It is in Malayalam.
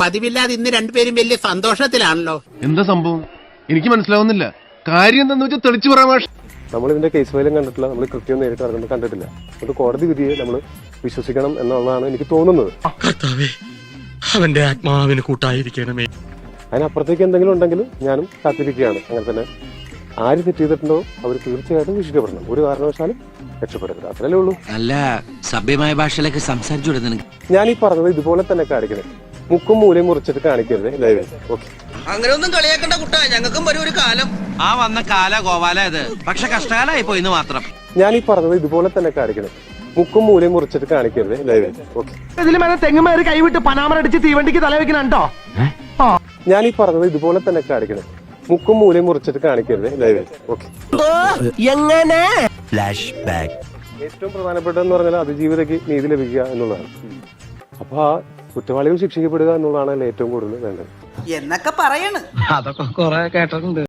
പതിവില്ലാതെ ഇന്ന് രണ്ടുപേരും വലിയ സന്തോഷത്തിലാണല്ലോ. എന്താ സംഭവം? എനിക്ക് മനസ്സിലാവുന്നില്ല. കാര്യം എന്താന്ന് വെച്ചാൽ തെളിച്ചു പറയാൻ നമ്മൾ ഇതിന്റെ കേസ് ഫയലും കണ്ടിട്ടില്ല. നമ്മൾ കൃത്യം നേരിട്ട് ഇറങ്ങുന്നത് കണ്ടിട്ടില്ല. അത് കോടതി വിധിയെ നമ്മൾ വിശ്വസിക്കണം എന്നുള്ളതാണ് എനിക്ക് തോന്നുന്നത്. അവന്റെ ആത്മാവിന് കൂട്ടായിരിക്കണമേ. അതിനപ്പുറത്തേക്ക് എന്തെങ്കിലും ഉണ്ടെങ്കിൽ ഞാനും കാത്തിരിക്കുകയാണ്. അങ്ങനെ തന്നെ ആര് തെറ്റ് ചെയ്തിട്ടുണ്ടോ അവർ തീർച്ചയായിട്ടും ശിക്ഷിക്കപ്പെടണം ഒരു കാരണവശാലും രക്ഷപ്പെടരുത്. അത്രയല്ലേ ഉള്ളൂ. നല്ല സഭ്യമായ ഭാഷയിലൊക്കെ സംസാരിച്ചു ഞാൻ ഈ പറഞ്ഞത് ഇതുപോലെ തന്നെ കാണിക്കണേ. മുക്കും മൂലയും മുറിച്ചിട്ട് കാണിക്കരുത്. ലൈവ് ഓക്കെ അങ്ങനെ ഒന്നും കളിയാക്കണ്ട കുട്ടാ. ഞങ്ങൾക്കും വരും ഒരു കാലം. ആ വന്ന കാല ഗോപാല ഇത്. പക്ഷെ കഷ്ടകാലായി പോയിന്ന് മാത്രം. ഞാൻ ഈ പറഞ്ഞത് ഇതുപോലെ തന്നെ കാണിക്കണം. മുക്കും മൂലയും മുറിച്ചിട്ട് കാണിക്കരുത്. ലൈവ് ഓക്കെ ഇതിലും മേലെ തെങ്ങുമേറി കൈവിട്ട് പനാമറടിച്ച് തീവണ്ടിക്ക് തലവെക്കണോ ഞാൻ ഈ പറഞ്ഞത് ഇതുപോലെ തന്നെ കാണിക്കണം. മുക്കും മൂലയും മുറിച്ചിട്ട് കാണിക്കരുത്. ലൈവ് ഓക്കെ എങ്ങനെ? ഏറ്റവും പ്രധാനപ്പെട്ടതെന്ന് പറഞ്ഞാൽ അതിജീവിതയ്ക്ക് നീതി ലഭിക്കുക എന്നുള്ളതാണ്. അപ്പൊ ആ കുറ്റവാളികൾ ശിക്ഷിക്കപ്പെടുക എന്നുള്ളതാണ് അതിൽ ഏറ്റവും കൂടുതൽ വേണ്ടത്. എന്നൊക്കെ പറയണ്. അതൊക്കെ കുറെ കേട്ടിട്ടുണ്ട്.